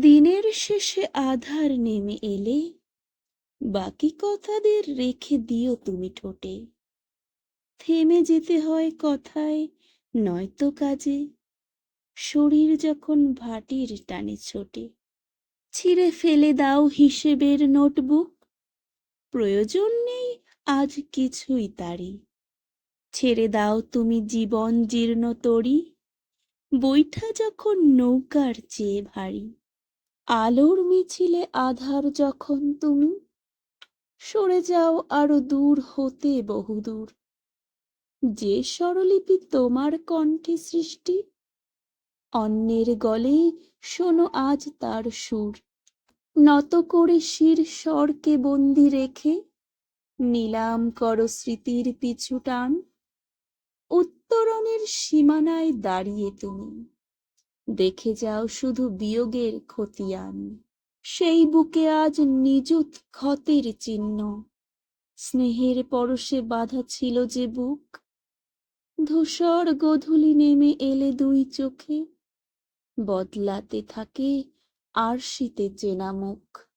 দিনের শেষে আধার নেমে এলে বাকি কথাদের রেখে দিও তুমি ঠোঁটে। থেমে যেতে হয় কথায়, নয়তো কাজে। শরীর যখন ভাটির টানে ছোটে, ছিঁড়ে ফেলে দাও হিসেবের নোটবুক। প্রয়োজন নেই আজ কিছুই তারি ছেড়ে দাও তুমি জীবন জীর্ণ তরি। বৈঠা যখন নৌকার চেয়ে ভারী। আলোর মিছিলে আধার যখন তুমি, সরে যাও আরও দূর হতে বহুদূর। যে স্বরলিপি তোমার কণ্ঠে সৃষ্টি, অন্যের গলে শোনো আজ তার সুর। নত করে শির স্বরকে বন্দি রেখে, নিলাম করো স্মৃতির পিছু টান। উত্তরণের সীমানায় দাঁড়িয়ে তুমি। দেখে যাও শুধু বিয়োগের খতিয়ান। সেই বুকে আজ নিযুত ক্ষতের চিহ্ন। স্নেহের পরশে বাধা ছিল যে বুক। ধূসর গধূলি নেমে এলে দুই চোখে। বদলাতে থাকে আর শীতে চেনা মুখ।